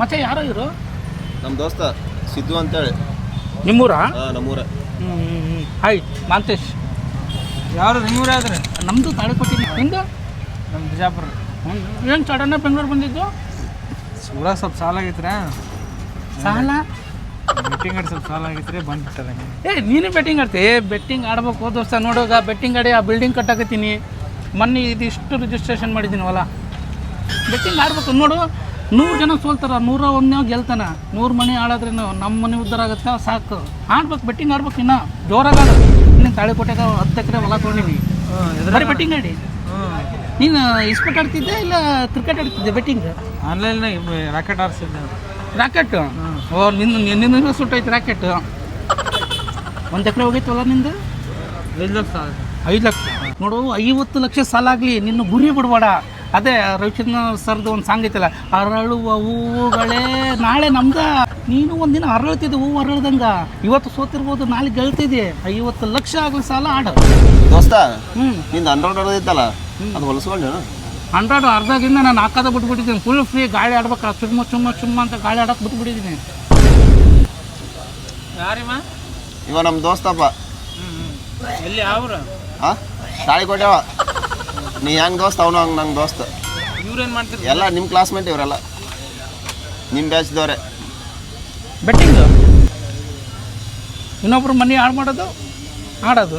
ಮತ್ತೆ ಯಾರೋ ಇವರು? ನಮ್ಮ ದೋಸ್ತ ಸಿದ್ದು ಅಂತೇಳಿ. ನಿಮ್ಮೂರಾ? ಹಾಂ ನಮ್ಮೂರ. ಹ್ಞೂ ಹಾಯ್ ಮಾಂತೇಶ್. ಯಾರು ನಿಮ್ಮೂರ ಆದ್ರೆ? ನಮ್ಮದು ತಾಳಿಕೊಟ್ಟಿ ನಿಂದು ನಮ್ಮ ಬಿಜಾಪುರ. ಏನು ಸಡನ್ನ ಬೆಂಗಳೂರು ಬಂದಿದ್ದು? ಸೂರ ಸ್ವಲ್ಪ ಸಾಲ ಆಗೈತ್ರಾ? ಸಾಲ? ಬೆಟ್ಟಿಂಗ್ ಆಡಿ ಸ್ವಲ್ಪ ಸಾಲ ಆಗೈತ್ರಿ ಬಂದ್ಬಿಟ್ಟದ ಏ ನೀನು ಬೆಟ್ಟಿಂಗ್ ಆಡ್ತಿ? ಬೆಟ್ಟಿಂಗ್ ಆಡ್ಬೇಕು ದೋಸ್ತ ನೋಡುವಾಗ ಬೆಟ್ಟಿಂಗ್ ಆಡಿ ಆ ಬಿಲ್ಡಿಂಗ್ ಕಟ್ಟಾಕತ್ತೀನಿ. ಮೊನ್ನೆ ಇದಿಷ್ಟು ರಿಜಿಸ್ಟ್ರೇಷನ್ ಮಾಡಿದ್ದೀನಿ ಹೊಲ ಬೆಟ್ಟಿಂಗ್ ಆಡ್ಬೇಕು ನೋಡು. ನೂರು ಜನ ಸೋಲ್ತಾರ ನೂರ ಒಂದೇ ಗೆಲ್ತಾನ. ನೂರು ಮನೆ ಆಡಾದ್ರೆ ನಮ್ಮ ಮನೆ ಉದ್ದಾರ ಆಗುತ್ತೆ ಸಾಕು. ಆಡ್ಬೇಕು ಬೆಟ್ಟಿಂಗ್ ಆಡ್ಬೇಕು ಇನ್ನ. ಜೋರಾಗ ತಾಳೆ ತಾಳಿಕೋಟೆಗೆ ಹತ್ತು ಎಕರೆ ಹೊಲ ತೊಗೊಂಡಿನಿ ಬರೀ ಬೆಟ್ಟಿಂಗ್ ಆಡಿ. ನೀನು ಇಸ್ಪೆಟ್ ಆಡ್ತಿದ್ದೆ ಇಲ್ಲ ಕ್ರಿಕೆಟ್ ಆಡ್ತಿದ್ದೆ ಬೆಟ್ಟಿಂಗ್? ಆನ್ಲೈನ್ ರಾಕೆಟ್ ಆಡಿಸಿದ್ದೆ. ರಾಕೆಟ್? ಓ ನಿನ್ನ ನಿನ್ನ ಸುಟ್ಟೈತೆ ರಾಕೆಟ್. ಒಂದು ಎಕರೆ ಹೋಗೈತೆ ಹೊಲ ನಿಂದು? ಐದು ಲಕ್ಷ ಐದು ಲಕ್ಷ. ನೋಡು ಐವತ್ತು ಲಕ್ಷ ಸಾಲ ಆಗಲಿ ನಿನ್ನ ಗುರಿ ಬಿಡಬೇಡ. ಅದೇ ರವಿಚಂದ್ರ ಸರ್ದು ಒಂದು ಸಾಂಗ್ ಐತಲ್ಲ ಅರಳುವ ಹೂಗಳೇ ನಾಳೆ ನಮ್ದ. ನೀನು ಒಂದಿನ ಅರಳ್ತಿದ್ದೆ ಹೂವು ಅರಳ್ದಂಗ. ಇವತ್ತು ಸೋತಿರ್ಬೋದು ನಾಳೆ ಗೆಲ್ತಿದ್ದೆ. ಐವತ್ತು ಲಕ್ಷ ಆಗಲಿ ಸಾಲ ಆಡು. ದೋಸ್ತ ಹ್ಞೂ ನಿಂದು ಅಂಡ್ರಾಯ್ಡ್ ಹೊಡೆದಿತ್ತಲ್ಲ ಅದು ಹೊಲಸ್ಕೊಂಡು. ಹಂಡ್ರೆಡ್ ಅರ್ಧದಿಂದ ನಾನು ಹಾಕೋದ ಬಿಟ್ಬಿಟ್ಟಿದ್ದೀನಿ. ಫುಲ್ ಫ್ರೀ ಗಾಳಿ ಆಡ್ಬೇಕು ಚುಮ್ಮ ಚುಮ್ಮ ಚುಮ್ಮ ಅಂತ ಗಾಳಿ ಆಡಕ್ಕೆ ಬಿಟ್ಬಿಟ್ಟಿದ್ದೀನಿ. ಯಾರಿಮ್ಮ? ಇವ ನಮ್ಮ ದೋಸ್ತಪ್ಪ ಎಲ್ಲಿ ಅವ್ರು ಹಾಂ? ತಾಳಿ ಕೊಟ್ಟೆವ. ನೀ ಹೆಂಗ್ ದೋಸ್ತ ಅವನು ಹಂಗೆ ನಂಗೆ ದೋಸ್ತ. ಇವ್ರೇನು ಮಾಡ್ತಿದ್ರು? ಎಲ್ಲ ನಿಮ್ಮ ಕ್ಲಾಸ್ಮೇಟ್ ಇವರೆಲ್ಲ. ನಿಮ್ಮ ಬ್ಯಾಚ್ದವ್ರೆ ಬೆಟ್ಟಿಂಗು ಇನ್ನೊಬ್ರು ಮನೆ ಹಾಳು ಮಾಡೋದು ಆಡೋದು.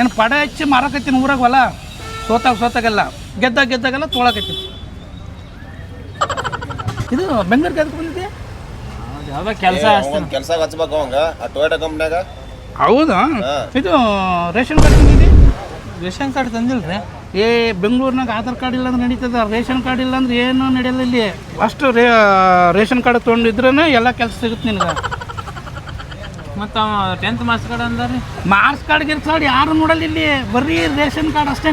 ಏನು ಪಡ ಹಚ್ಚಿ ಮಾರಕತ್ತೀನಿ ಊರಾಗ ಹೊಲ ಸೋತಾಗ ಸೋತಾಗೆಲ್ಲ. ಗೆದ್ದಾಗ ಗೆದ್ದಾಗೆಲ್ಲ ತೊಳಕತ್ತೀನಿ. ಇದು ಬೆಂಗಳೂರಿಗೆ ಅದಕ್ಕೆ ಬಂದಿದೆ ಯಾವುದೋ ಕೆಲಸ ಕೆಲಸ ಹಚ್ಬೇಕು ಅವಂಗ. ಆ ಟೊಯೋಟಾ ಕಂಪ್ನ್ಯಾಗ ಹೌದಾ? ಇದು ರೇಷನ್ ಕಾರ್ಡ್ ತಂದಿದ್ದೆ? ರೇಷನ್ ಕಾರ್ಡ್ ತಂದಿಲ್ರಿ? ಏ ಬೆಂಗಳೂರಿನಾಗ ಆಧಾರ್ ಕಾರ್ಡ್ ಇಲ್ಲ ಅಂದ್ರೆ ನಡೀತದ? ರೇಷನ್ ಕಾರ್ಡ್ ಇಲ್ಲ ಅಂದ್ರೆ ಏನೂ ನಡೆಯಲ್ಲ ಇಲ್ಲಿ. ಅಷ್ಟು ರೇ ರೇಷನ್ ಕಾರ್ಡ್ ತೊಗೊಂಡಿದ್ರೇ ಎಲ್ಲ ಕೆಲಸ ಸಿಗುತ್ತೆ ನಿನಗೆ. ಮತ್ತು ಅವ ಟೆಂತ್ ಮಾರ್ಕ್ಸ್ ಕಾರ್ಡ್ ಅಂದಾರಿ ಮಾರ್ಕ್ಸ್ ಕಾರ್ಡ್ ಗಿರ್ಸ್ ಕಾರ್ಡ್ ಯಾರು ನೋಡಲ್ಲ ಇಲ್ಲಿ. ಬರೀ ರೇಷನ್ ಕಾರ್ಡ್ ಅಷ್ಟೇ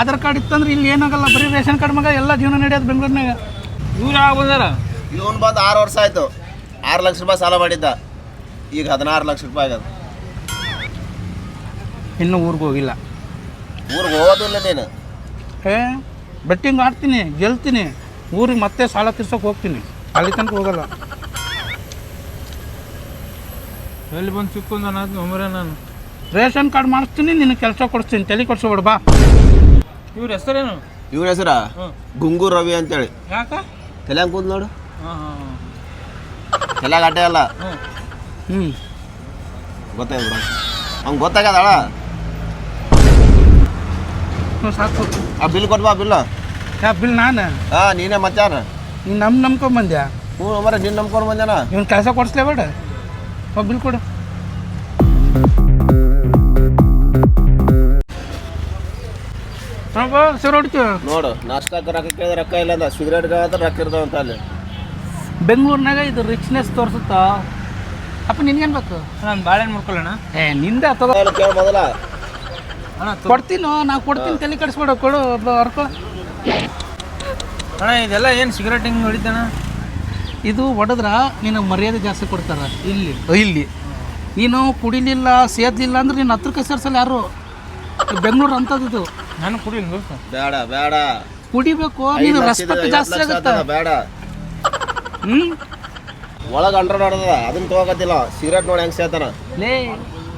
ಆಧಾರ್ ಕಾರ್ಡ್ ಇತ್ತಂದ್ರೆ ಇಲ್ಲಿ ಏನಾಗಲ್ಲ. ಬರೀ ರೇಷನ್ ಕಾರ್ಡ್ ಮಗ ಎಲ್ಲ ಜೀವನ ನಡೆಯೋದು ಬೆಂಗಳೂರಿನಾಗ. ಇವ್ರು ಯಾವಾಗ ಬಂದಾರ? ಇವನು ಬಂದು ಆರು ವರ್ಷ ಆಯಿತು. ಆರು ಲಕ್ಷ ರೂಪಾಯಿ ಸಾಲ ಮಾಡಿದ್ದ. ಈಗ ಹದಿನಾರು ಲಕ್ಷ ರೂಪಾಯಿ ಆಗದ ಇನ್ನು ಊರಿಗೆ ಹೋಗಿಲ್ಲ. ಊರಿಗೆ ಹೋಗೋದಿಲ್ಲ ನೀನು. ಏ ಬೆಟ್ಟಿಂಗ್ ಆಡ್ತೀನಿ ಗೆಲ್ತೀನಿ ಊರಿಗೆ ಮತ್ತೆ ಸಾಲ ತೀರ್ಸೋಕೆ ಹೋಗ್ತೀನಿ. ಅಲ್ಲಿ ತನಕ ಹೋಗಲ್ಲ. ಎಲ್ಲಿ ಬಂದು ಸಿಕ್ಕೊಂಡು ನಾನು ಒಮ್ಮರೆ ನಾನು. ರೇಷನ್ ಕಾರ್ಡ್ ಮಾಡಿಸ್ತೀನಿ ನಿನ್ನ ಕೆಲಸ ಕೊಡಿಸ್ತೀನಿ ತಲೆ ಕೊಡ್ಸೋಬೇಡ ಬಾ. ಇವ್ರ ಹೆಸರೇನು? ಇವ್ರ ಹೆಸರ? ಗುಂಗು ಗುಂಗೂರ್ ರವಿ ಅಂತೇಳಿ. ಯಾಕ? ತಲೆ ಕೂತ್ ನೋಡು. ಹಾಂ ಹಾಂ ತಲೆಗೆ ಅಡ್ಡೆ ಅಲ್ಲ. ಹ್ಞೂ ಗೊತ್ತಾಯ್ತು ಅವ್ನು ಗೊತ್ತಾಗದಳ ಹ್ಞೂ ಸಾಕು. ಆ ಬಿಲ್ ಕೊಟ್ಬಾ ಬಿಲ್ಲ ಯಾ ಬಿಲ್ ನಾನು? ಹಾ ನೀನೇ ಮತ್ತಾರ ನೀನು ನಮ್ಮ ನಂಬ್ಕೊಂಬಂದ್ಯಾ ಹ್ಞೂ ಮರ ನೀನು ನಂಬ್ಕೊಂಡು ಬಂದ್ಯಾನ? ಇವ್ನು ಕೆಲಸ ಕೊಡಿಸ್ಲೇಬೇಡ ಹೋಗಿ ಬಿಲ್ ಕೊಡು. ಸರ್ ಹೊಡಿತೀವಿ ನೋಡು ನಾಷ್ಟಾ ರೊಕ್ಕ ಕೇಳಿದ್ರೆ ರೊಕ್ಕ ಇಲ್ಲ ಸಿಗರೇಟ್ ಸಿಗರೇಟ್ಗೆ ಆದ್ರೆ ರೊಕ್ಕ ಇರ್ತಾವ ಅಂತ ಅಲ್ಲಿ. ಬೆಂಗಳೂರಿನಾಗ ಇದು ರಿಚ್ನೆಸ್ ತೋರಿಸುತ್ತಾ? ಅಪ್ಪ ನಿನ್ಗೇನು ಬೇಕು? ನಾನು ಬಾಳೆಹಣ್ಣು ಮುಡ್ಕೊಳ್ಳೋಣ. ಏ ನಿಂದ ಅಥವಾ ಕೇಳ ಮೊದಲ. ಅಣ್ಣ ತೊ- ಕೊಡ್ತೀನೋ? ನಾ ಕೊಡ್ತೀನಿ ತಲೆ ಕಡಿಸ್ಬೇಡ ಕೊಡು ಅರ್ಕೊ ಅಣ್ಣ ಇದೆಲ್ಲ ಏನು ಸಿಗರೇಟ್ ಹಿಂಗೆ ಹೊಡಿತಾನ ಇದು ಹೊಡೆದ್ರ ನಿನಗೆ ಮರ್ಯಾದೆ ಜಾಸ್ತಿ ಕೊಡ್ತಾರ. ಇಲ್ಲಿ. ಇಲ್ಲಿ. ನೀನು ಕುಡಿಲಿಲ್ಲ ಸೇದ್ಲಿಲ್ಲ ಅಂದ್ರೆ ನಿನ್ನ ಹತ್ರ ಸೇರ್ಸಲ್ಲ ಯಾರು? ಬೆಂಗಳೂರು ಅಂತದ್ದು ಇದು. ನಾನು ಕುಡಿಲ್ಲ ದೋಸ್ತ ಬೇಡ ಬೇಡ. ಕುಡಿಬೇಕು ಐದ್ ನೀನು ಲಕ್ಷ ರೆಸ್ಪೆಕ್ಟ್ ಜಾಸ್ತಿ ಲಕ್ಷ ಆಗುತ್ತೆ. ಆತದ, ಬೇಡ. ಹ್ಞೂ ಒಳಗೆ ಅಂಡ್ರ ನೋಡದ ಅದನ್ನ ತಗೋಕತ್ತಿಲ್ಲ. ಸಿಗರೇಟ್ ನೋಡಿ ಹೆಂಗ್ ಸೇತಾನ ಲೇ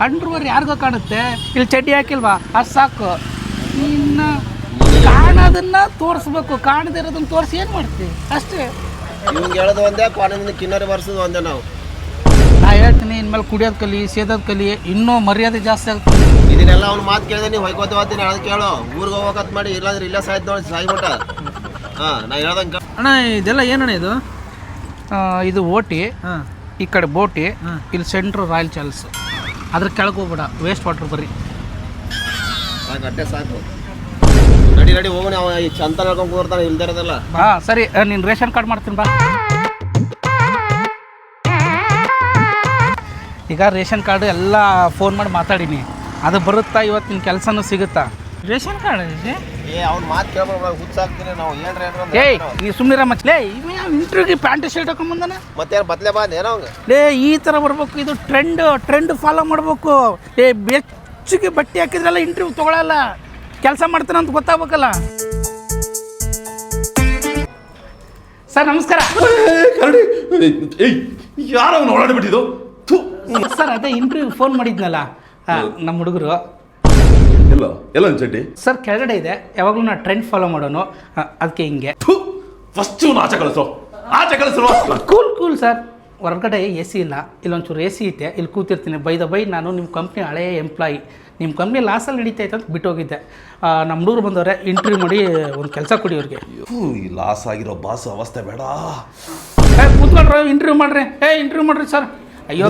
ಅಂಡ್ರೂರ್ ಯಾರಿಗೋ ಕಾಣುತ್ತೆ? ಇಲ್ಲಿ ಚಡ್ಡಿ ಹಾಕಿಲ್ವಾ? ಅದು ಸಾಕು. ಇನ್ನ ಕಾಣೋದನ್ನ ತೋರಿಸ್ಬೇಕು. ಕಾಣದಿರೋದನ್ನ ತೋರಿಸಿ ಏನು ಮಾಡ್ತಿ? ಅಷ್ಟೇ. ನಿಮ್ಗೆ ಹೇಳೋದು ಒಂದೇ ಕಾಣದಿಂದ ಕಿನ್ನರಿ ಬರ್ಸೋದು ಒಂದೇ ನಾವು. ನಾ ಹೇಳ್ತೀನಿ ಇನ್ಮೇಲೆ ಕುಡಿಯೋದು ಕಲಿ ಸೇದೋದು ಕಲಿ ಇನ್ನೂ ಮರ್ಯಾದೆ ಜಾಸ್ತಿ ಆಗ್ತದೆ ಇದನ್ನೆಲ್ಲ ಅವ್ನ ಮಾತು ಕೇಳಿದೆ ನೀವು ಹೊಯ್ಕೋತ ಹೋಗ್ತೀನಿ ಹೇಳೋದು ಕೇಳು ಊರಿಗೆ ಹೋಗಕತ್ ಮಾಡಿ ಇಲ್ಲಾಂದ್ರೆ ಇಲ್ಲ ಸಾಯ್ತು ನೋಡಿ ಸಾಯ್ಬಿಟ್ಟ. ಹಾಂ ನಾ ಹೇಳ್ದಂಗೆ ಅಣ್ಣ ಇದೆಲ್ಲ ಏನಣ್ಣ ಇದು? ಇದು ಓಟಿ ಹಾಂ. ಈ ಕಡೆ ಬೋಟಿ. ಇಲ್ಲಿ ಸೆಂಟ್ರ್ ರಾಯಲ್ ಚಾಲ್ಸ್ ಅದ್ರ ಕೆಳಗೆ ಹೋಗ್ಬೇಡ ವೇಸ್ಟ್ ವಾಟರ್ ಬರ್ರಿ ಸಾಕು ರೆಡಿ ರೆಡಿ ಹೋಗೋಣ ನಡ್ಕೊಂಡು ಕೂರ್ತಾನೆ ಹಾಂ ಸರಿ ನೀನು ರೇಷನ್ ಕಾರ್ಡ್ ಮಾಡ್ತೀನಿ ಬಾ. ಈಗ ರೇಷನ್ ಕಾರ್ಡ್ ಎಲ್ಲ ಫೋನ್ ಮಾಡಿ ಮಾತಾಡೀನಿ. ಅದು ಬರುತ್ತಾ ಇವತ್ತಿನ ಕೆಲಸನೂ ಸಿಗುತ್ತಾ? ರೇಷನ್ ಕಾರ್ಡ್ ಇದೆ. ಏ ಅವ್ನ ಮಾತು ಕೇಳ್ಬೋದು ಹುಚ್ಚಾಗ್ತೀನಿ ನಾವು. ಏನ್ರ ಏನ್ರ ಅಂತ ಏಯ್ ನೀ ಸುಮ್ಮನಿರ ಮತ್ತೆ ಲೇ ಇಂಟ್ರ್ಯೂಗೆ ಪ್ಯಾಂಟ್ ಶರ್ಟ್ ಹಾಕೊಂಬಂದನ? ಅವ್ನು. ಮತ್ತೇನು ಬದಲೆ ಬಂದ ಏನೋ ಅವಂಗ ಲೇ ಈ ಥರ ಬರ್ಬೇಕು ಇದು ಟ್ರೆಂಡ್ ಟ್ರೆಂಡ್ ಫಾಲೋ ಮಾಡಬೇಕು. ಏ ಬೆಚ್ಚಿಗೆ ಬಟ್ಟೆ ಹಾಕಿದ್ರಲ್ಲ ಇಂಟರ್ವ್ಯೂ ತೊಗೊಳಲ್ಲ. ಕೆಲಸ ಮಾಡ್ತಾನೆ ಅಂತ ಗೊತ್ತಾಗ್ಬೇಕಲ್ಲ. ಸರ್ ನಮಸ್ಕಾರ. ಕರಡಿ ಏಯ್ ಯಾರು ಅವನು ಓಡಾಡ್ಬಿಟ್ಟಿದ್ದು? ಥು. ಸರ್ ಅದೇ ಇಂಟರ್ವ್ಯೂ ಫೋನ್ ಮಾಡಿದ್ನಲ್ಲ ನಮ್ಮ ಹುಡುಗರು. ಎಲ್ಲ ಎಲ್ಲ ಚಡ್ಡಿ. ಸರ್ ಕೆಳಗಡೆ ಇದೆ. ಯಾವಾಗಲೂ ನಾ ಟ್ರೆಂಡ್ ಫಾಲೋ ಮಾಡೋನು. ಅದಕ್ಕೆ ಹಿಂಗೆ. ಫಸ್ಟು ಆಚೆ ಕಳಿಸು. ಆಚೆ ಕಳಿಸ್ರು ಕೂಲ್ ಕೂಲ್ ಸರ್ ಹೊರಗಡೆ ಎ ಸಿ ಇಲ್ಲ. ಇಲ್ಲೊಂಚೂರು ಎ ಸಿ ಐತೆ. ಇಲ್ಲಿ ಕೂತಿರ್ತೀನಿ. ಬೈ ದ ಬೈ ನಾನು ನಿಮ್ಮ ಕಂಪ್ನಿ ಹಳೆಯ ಎಂಪ್ಲಾಯಿ ನಿಮ್ಮ ಕಂಪ್ನಿ ಲಾಸಲ್ಲಿ ನಡೀತಾ ಇತ್ತು ಅಂತ ಬಿಟ್ಟೋಗಿದ್ದೆ. ಹೋಗಿದ್ದೆ ನಮ್ಮ ಹುಡುಗರು ಬಂದವ್ರೆ ಇಂಟರ್ವ್ಯೂ ಮಾಡಿ ಒಂದು ಕೆಲಸ ಕೊಡಿ ಅವ್ರಿಗೆ. ಈ ಲಾಸ್ ಆಗಿರೋ ಬಾಸ್ ಅವಸ್ಥೆ ಬೇಡ. ಏ ಕೂತ್ಕೊಳ್ರಿ ಇಂಟರ್ವ್ಯೂ ಮಾಡ್ರಿ. ಏ ಇಂಟರ್ವ್ಯೂ ಮಾಡ್ರಿ ಸರ್ ಅಯ್ಯೋ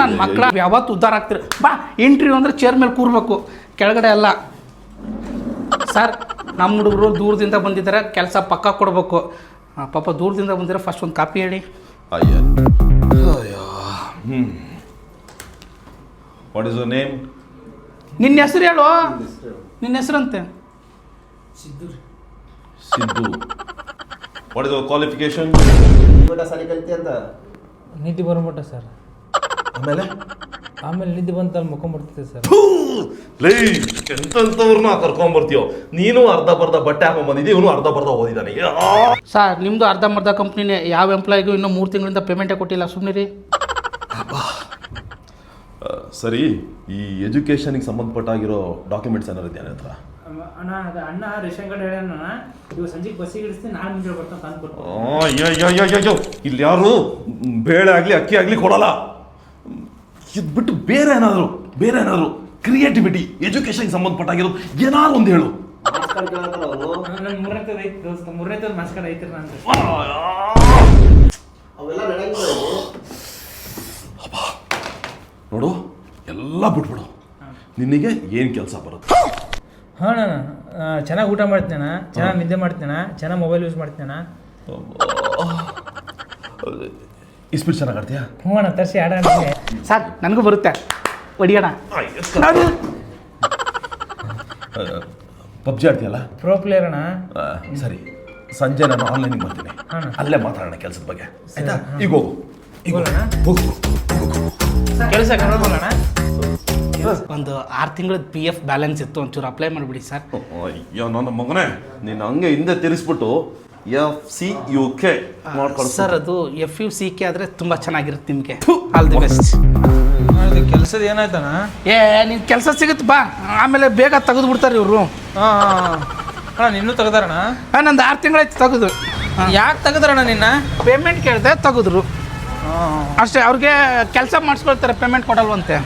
ನನ್ನ ಮಕ್ಕಳ ಯಾವತ್ತು ಉದ್ಧಾರ ಆಗ್ತಿರಿ ಬಾ ಇಂಟರ್ವ್ಯೂ ಅಂದ್ರೆ ಚೇರ್ ಮೇಲೆ ಕೂರ್ಬೇಕು. ಕೆಳಗಡೆ ಅಲ್ಲ. ಸರ್ ನಮ್ಮ ಹುಡುಗರು ದೂರದಿಂದ ಬಂದಿದ್ದಾರೆ ಕೆಲಸ ಪಕ್ಕ ಕೊಡಬೇಕು. ಪಾಪ ದೂರದಿಂದ ಬಂದಿರೋ ಫಸ್ಟ್ ಒಂದು ಕಾಪಿ ಹೇಳಿ. ಅಯ್ಯೋ. ಅಯ್ಯೋ. ಹ್ಞೂ ವಾಟ್ ಇಸ್ ಯುವರ್ ನೇಮ್ ನಿನ್ನ ಹೆಸರು ಹೇಳು. ನಿನ್ನ ಹೆಸರಂತೆ. Siddu what is your qualification ಸರಿ ಕಲಿತೆ ಅಂತ ನೀತಿ ಬರ್ಬಿಟ್ಟ ಸರ್. ಆಮೇಲೆ? ಆಮೇಲೆ ನಿದ್ದೆ ಬಂತ ಅಲ್ಲಿ ಮುಖಂಬಿಡ್ತಿದ್ದೆ ಸರ್. ಲೈ ಎಂತವ್ರನ್ನ ಕರ್ಕೊಂಬರ್ತೀಯೋ? ನೀನು ಅರ್ಧ ಬರ್ಧ ಬಟ್ಟೆ ಹಾಕೊಂಡ್ ಬಂದಿದ್ದೀವಿ ಇವನು ಅರ್ಧ ಬರ್ಧ ಓದಿದಾನೆ. ಯಾ. ಸರ್ ನಿಮ್ಮದು ಅರ್ಧಂಬರ್ಧ ಕಂಪ್ನಿನೇ ಯಾವ ಎಂಪ್ಲಾಯ್ಗೂ ಇನ್ನೂ ಮೂರು ತಿಂಗಳಿಂದ ಪೇಮೆಂಟೇ ಕೊಟ್ಟಿಲ್ಲ ಸುಮ್ಮನೆ ರೀ ಸರಿ ಈ ಎಜುಕೇಷನ್ಗೆ ಸಂಬಂಧಪಟ್ಟಾಗಿರೋ ಡಾಕ್ಯುಮೆಂಟ್ಸ್ ಏನಾರು ಇದೆಯಾ ನಿನ್ನ ಹತ್ರ? ಅಣ್ಣ ಅದು ಅಣ್ಣ ರೇಷನ್ ಕಾರ್ಡ್ ಹೇಳ್ಯಾನ ಇವಾಗ ಸಂಜೆಗೆ ಬಸ್ಸಿಗೆ ಇಳಿಸ್ತೀನಿ ನಾನು ಮುಂಜಾನೆ ಬರ್ತಾನೆ ಅಯ್ಯೋ. ಇಲ್ಲಿ ಯಾರು ಬೇಳೆ ಆಗಲಿ ಅಕ್ಕಿ ಆಗಲಿ ಕೊಡಲ್ಲ. ಇದು ಬಿಟ್ಟು ಬೇರೆ ಏನಾದರೂ ಬೇರೆ ಏನಾದರೂ ಕ್ರಿಯೇಟಿವಿಟಿ ಎಜುಕೇಶನ್ ಸಂಬಂಧಪಟ್ಟಾಗಿರೋ ಏನಾದ್ರು ಒಂದು ಹೇಳು. ನೋಡು ಎಲ್ಲ ಬಿಟ್ಬಿಡು. ನಿನಗೆ ಏನು ಕೆಲಸ ಬರುತ್ತೆ? ಹಾಂ ಅಣ್ಣ ಚೆನ್ನಾಗಿ ಊಟ ಮಾಡ್ತೇನೆ ಚೆನ್ನಾಗಿ ನಿದ್ದೆ ಮಾಡ್ತೇನೆ ಚೆನ್ನಾಗಿ ಮೊಬೈಲ್ ಯೂಸ್ ಮಾಡ್ತೇನೆ ಇಸ್ಪೀಟ್ ಚೆನ್ನಾಗಿ ಆಡ್ತೀಯಾ ಹ್ಞೂ ಅಣ್ಣ ತರಿಸಿ ಆಡ ಸರ್ ನನಗೂ ಬರುತ್ತೆ. ಹೊಡಿಯೋಣ ನಾನು ಪಬ್ಜಿ ಆಡ್ತೀಯಲ್ಲ? ಪ್ರೋ ಪ್ಲೇಯರ್ ಅಣ್ಣ. ಆ, ಸರಿ. ಸಂಜೆ ನಾನು ಆನ್ಲೈನಿಗೆ ಬರ್ತೀನಿ. ಅಲ್ಲೇ ಮಾತಾಡೋಣ ಕೆಲಸದ ಬಗ್ಗೆ. ಆಯ್ತಾ? ಈಗ ಹೋಗು. ಈಗ ಹೋಗು. ಹೋಗೋಣ? ಹೋಗು ಕೆಲಸ ಒಂದು ಆರು ತಿಂಗಳದ ಪಿ ಎಫ್ ಬ್ಯಾಲೆನ್ಸ್ ಇತ್ತು ಒಂಚೂರು ಅಪ್ಲೈ ಮಾಡಿಬಿಡಿ ಸರ್ ಅಯ್ಯೋ ನನ್ನ ಮಗನೇ ನೀನು ಹಂಗೆ ಹಿಂದೆ ತಿರ್ಸ್ಬಿಟ್ಟು ಎಫ್ ಸಿ ಯು ಕೆ ನೋಡ್ಕೊಳ್ಳಿ ಸರ್ ಅದು ಎಫ್ ಯು ಸಿ ಕೆ ಆದರೆ ತುಂಬ ಚೆನ್ನಾಗಿರುತ್ತೆ ನಿಮಗೆ. ಆಲ್ ದಿ ಬೆಸ್ಟ್ ಕೆಲಸದ ಏನಾಯ್ತಣ್ಣ? ಏ ನಿನ್ ಕೆಲಸ ಸಿಗುತ್ತೆ ಬಾ. ಆಮೇಲೆ ಬೇಗ ತೆಗೆದು ಬಿಡ್ತಾರೆ ಇವರು. ಹಾಂ ನಿನ್ನೂ ಅಣ್ಣ ನಿನ್ನೂ ತೆಗ್ದಾರಣ್ಣ? ನಂದು ಆರು ತಿಂಗಳಾಯ್ತು ತೆಗೆದು. ಯಾಕೆ ತೆಗ್ದಾರಣ್ಣ ನಿನ್ನ? ಪೇಮೆಂಟ್ ಕೇಳಿದೆ ತೆಗೆದ್ರು. ಅಷ್ಟೇ ಅವ್ರಿಗೆ ಕೆಲಸ ಮಾಡಿಸ್ಕೊಳ್ತಾರೆ ಪೇಮೆಂಟ್ ಕೊಡಲ್ವಂತೆ.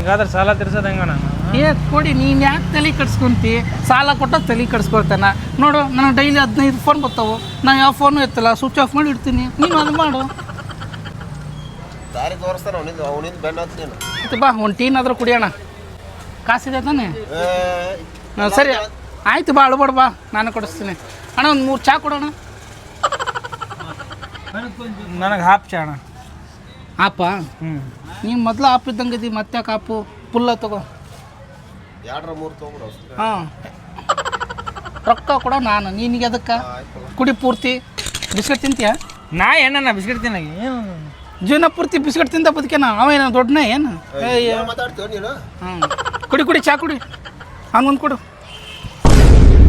ಹಿಂಗಾದ್ರೆ ಸಾಲ ತೀರ್ಸೋದು ಹೆಂಗಣ್ಣ? ಏ ಕೊಡಿ ನೀನು ಯಾಕೆ ತಲೆ ಕಟ್ಸ್ಕೊಂತಿ ಸಾಲ ಕೊಟ್ಟ ತಲೆ ಕಟ್ಸ್ಕೊಳ್ತಾನ ನೋಡು ನನಗೆ ಡೈಲಿ ಹದಿನೈದು ಫೋನ್ ಬರ್ತಾವೆ ನಾನು ಯಾವ ಫೋನು ಎತ್ತಲ್ಲ ಸ್ವಿಚ್ ಆಫ್ ಮಾಡಿ ಇಡ್ತೀನಿ. ನೀನು ಅದು ಮಾಡು. ದಾರಿ ತೋರಿಸ್ತಾನೆ ಅವನಿಂದ ಅವನಿಂದ ಬೆನ್ನ ಹತ್ತಿ ನೀನು. ಆಯ್ತು ಬಾ ಒಂದು ಟೀನ್ ಆದರೂ ಕುಡಿಯೋಣ. ಕಾಸಿದೆ ತಾನೆ? ಹಾ, ಸರಿ. ಆಯ್ತು ಬಾ ಅಳ್ಬೇಡ ಬಾ. ನಾನು ಕೊಡಿಸ್ತೀನಿ. ಅಣ್ಣ ಒಂದು ಮೂರು ಚಾ ಕೊಡೋಣ. ನನಗೆ ಹಾಪ್ ಚಾ ಅಣ್ಣ. ಆಪ? ಹ್ಞೂ ನೀನು ಮೊದಲು ಆಪ್ ಇದ್ದಂಗೆ ಇದ್ದೀವಿ ಮತ್ತೆ ಕಾಪು ಪುಲ್ಲ ತಗೋ. ಎರಡರ ಮೂರು ಹಾಂ. ರೊಕ್ಕ ಕೊಡೋ ನಾನು. ನಿನಗೆ ಅದಕ್ಕೆ ಕುಡಿ ಪೂರ್ತಿ. ಬಿಸ್ಕೆಟ್ ತಿಂತೀಯ? ನಾ ಏನಣ್ಣ ಬಿಸ್ಕೆಟ್ ತಿನ್ನ ಏನು? ಜೀವನ ಪೂರ್ತಿ ಬಿಸ್ಕೆಟ್ ತಿಂದ ಬದುಕೇನ ಅವ ದೊಡ್ಡನೇ ದೊಡ್ಡನ ಏನು? ಹ್ಞೂ ಕುಡಿ ಕುಡಿ ಚಾ ಕುಡಿ. ಹಂಗೊಂದು ಕೊಡು.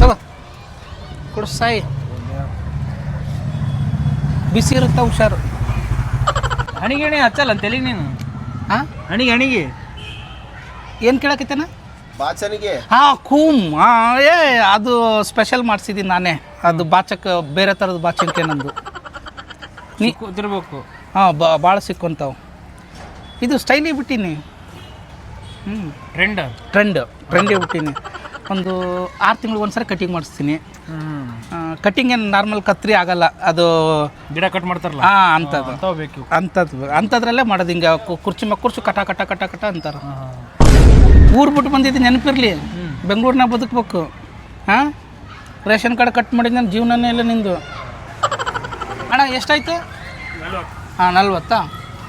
ತಗೋ. ಕೊಡು ಸಾಯಿ. ಬಿಸಿ ಇರುತ್ತೆ ಹುಷಾರು. ಹಣಿಗೆ ಹಣಿ ಹಚ್ಚಲ್ಲ ಹೇಳಿ ನೀನು? ಹಾಂ ಹಣಿಗೆ ಹಣಿಗೆ. ಏನು ಕೇಳಕತ್ತೇನ? ಬಾಚನಿಗೆ ಹಾ ಕೂಮ್ ಹಾಂ ಏ ಅದು ಸ್ಪೆಷಲ್ ಮಾಡಿಸಿದ್ದೀನಿ ನಾನೇ. ಅದು ಬಾಚಕ್ ಬೇರೆ ಥರದ ಬಾಚಕ್ಕೆ ನಂದು. ನೀ ಕೂತಿರ್ಬೇಕು ಹಾಂ ಭಾಳ ಸಿಕ್ಕೊಂತಾವು. ಇದು ಸ್ಟೈಲಿ ಬಿಟ್ಟೀನಿ. ಹ್ಞೂ ಟ್ರೆಂಡ್? ಟ್ರೆಂಡ್ ಟ್ರೆಂಡೇ ಬಿಟ್ಟೀನಿ. ಒಂದು ಆರು ತಿಂಗಳಿಗೆ ಒಂದ್ಸರಿ ಕಟಿಂಗ್ ಮಾಡಿಸ್ತೀನಿ. ಕಟಿಂಗ್ ಏನು ನಾರ್ಮಲ್ ಕತ್ರಿ ಆಗಲ್ಲ. ಅದು ಗಿಡ ಕಟ್ ಮಾಡ್ತಾರಲ್ಲ? ಹಾಂ ಅಂಥದ್ದು ಬೇಕು. ಅಂಥದ್ದು ಅಂಥದ್ರಲ್ಲೇ ಮಾಡೋದು. ಹಿಂಗೆ ಕು- ಕುರ್ಚಿ ಮ ಕುರ್ಚಿ ಕಟ ಕಟ ಕಟ ಕಟ ಅಂತಾರೆ. ಊರು ಬಿಟ್ಟು ಬಂದಿದ್ದು ನೆನಪಿರಲಿ. ಬೆಂಗಳೂರಿನಾಗ ಬದುಕಬೇಕು. ಹಾಂ? ರೇಷನ್ ಕಾರ್ಡ್ ಕಟ್ ಮಾಡಿದ ನನ್ನ ಜೀವನನೇ ಇಲ್ಲ ನಿಂದು. ಅಣ್ಣ ಎಷ್ಟಾಯ್ತು? ಹಾಂ ನಲ್ವತ್ತಾ?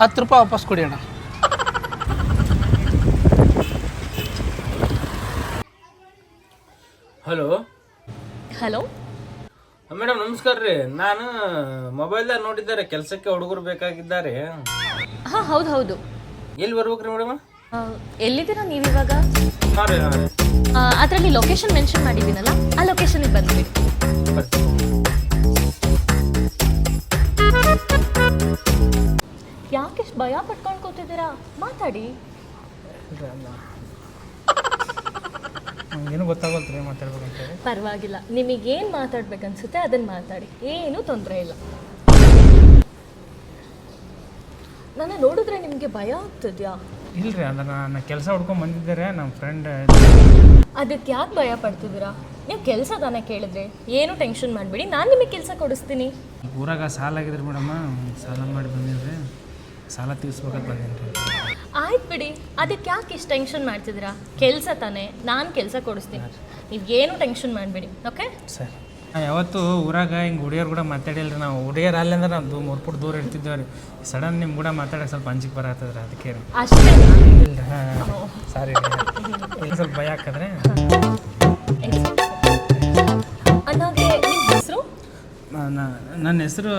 ಹತ್ತು ರೂಪಾಯಿ ವಾಪಸ್ ಕೊಡಿ ಅಣ್ಣ. ಹಲೋ ಹಲೋ ನಮಸ್ಕಾರ ರೀ. ನಾನು ಮೊಬೈಲ್ದಾಗ ನೋಡಿದ್ದಾರೆ ಕೆಲಸಕ್ಕೆ ಹುಡುಗರು ಬೇಕಾಗಿದ್ದಾರೆ. ಹಾ ಹೌದು ಹೌದು. ಎಲ್ಲಿ ಬರ್ಬೇಕ್ರಿ ಮೇಡಮ್? ಆ, ಎಲ್ಲಿದ್ದೀರಾ ನೀವು ಇವಾಗ? ಹಾಂ ರೀ ಹಾಂ ರೀ. ಅದರಲ್ಲಿ ಲೊಕೇಶನ್ ಮೆನ್ಷನ್ ಮಾಡಿದ್ದೀನಲ್ಲ ಆ ಲೊಕೇಶನಿಗೆ ಬಂದ್ಬಿಡಿ ಬರ್ತೀನಿ ಯಾಕೆ ಭಯ ಪಟ್ಕೊಂಡ್ ಕೂತಿದ್ದೀರಾ? ಮಾತಾಡಿ. ಏನು ಗೊತ್ತಾಗಲ್ತು ರೀ ಮಾತಾಡ್ಬೇಕಂತ ನಿಮಗೆ ಪರವಾಗಿಲ್ಲ. ನಿಮಗೇನು ಮಾತಾಡ್ಬೇಕನ್ಸುತ್ತೆ ಅದನ್ನ ಮಾತಾಡಿ. ಏನೂ ತೊಂದರೆ ಇಲ್ಲ. ನನ್ನ ನೋಡಿದ್ರೆ ನಿಮಗೆ ಭಯ ಆಗ್ತದ್ಯಾ? ಇಲ್ರಿ ಅಂದ್ರೆ ನಾನು ಕೆಲಸ ಹುಡ್ಕೊಂಡು ಬಂದಿದ್ದಾರೆ ನಮ್ಮ ಫ್ರೆಂಡ್ ಅದಕ್ಕೆ ಯಾಕೆ ಭಯ ಪಡ್ತಿದ್ದೀರಾ? ನೀವು ಕೆಲಸ ತಾನೇ ಕೇಳಿದ್ರೆ. ಏನು ಟೆನ್ಷನ್ ಮಾಡಬೇಡಿ. ನಾನು ನಿಮಗೆ ಕೆಲಸ ಕೊಡಿಸ್ತೀನಿ. ಊರಾಗ ಸಾಲ ಆಗಿದ್ರಿ ಮೇಡಮ್ಮ ಸಾಲ ಮಾಡಿ ಬಂದಿದ್ರೆ. ಸಾಲ ತೀರಿಸ್ಬೇಕಂತ ಬಂದೀನಿ ರೀ ಆಯ್ತು ಬಿಡಿ. ಅದಕ್ಕೆ ಯಾಕೆ ಇಷ್ಟು ಟೆನ್ಷನ್ ಮಾಡ್ತಿದ್ದೀರಾ? ಕೆಲಸ ತಾನೇ. ನಾನು ಕೆಲಸ ಕೊಡಿಸ್ತೀನಿ. ನೀವು ಏನು ಟೆನ್ಷನ್ ಮಾಡಬೇಡಿ ಓಕೆ ಸರ್. ಯಾವತ್ತು ಊರಾಗ ಹಿಂಗೆ ಹುಡುಗಿಯರು ಕೂಡ ಮಾತಾಡಿಲ್ರಿ. ನಾವು ಹುಡುಗಿಯರು ಅಲ್ಲಿ ಅಂದ್ರೆ ನಾವು ಮೂರು ಪುಟ್ಟು ದೂರ ಇರ್ತಿದ್ದೇವೆ ರೀ ಸಡನ್ ನಿಮ್ಮ ಕೂಡ ಮಾತಾಡಕ್ಕೆ ಸ್ವಲ್ಪ ಅಂಜಿಕೆ ಬರತ್ತದ್ರ ಅದಕ್ಕೆ ರೀ. ಅಷ್ಟೇ ಇಲ್ಲ. ಹಾಂ ಸಾರಿ ಸ್ವಲ್ಪ ಭಯ ಹಾಕದ್ರೆ? ಅನ್ನೋಗೆ ನಿಮ್ಮ ಹೆಸರು? ನನ್ನ ಹೆಸರು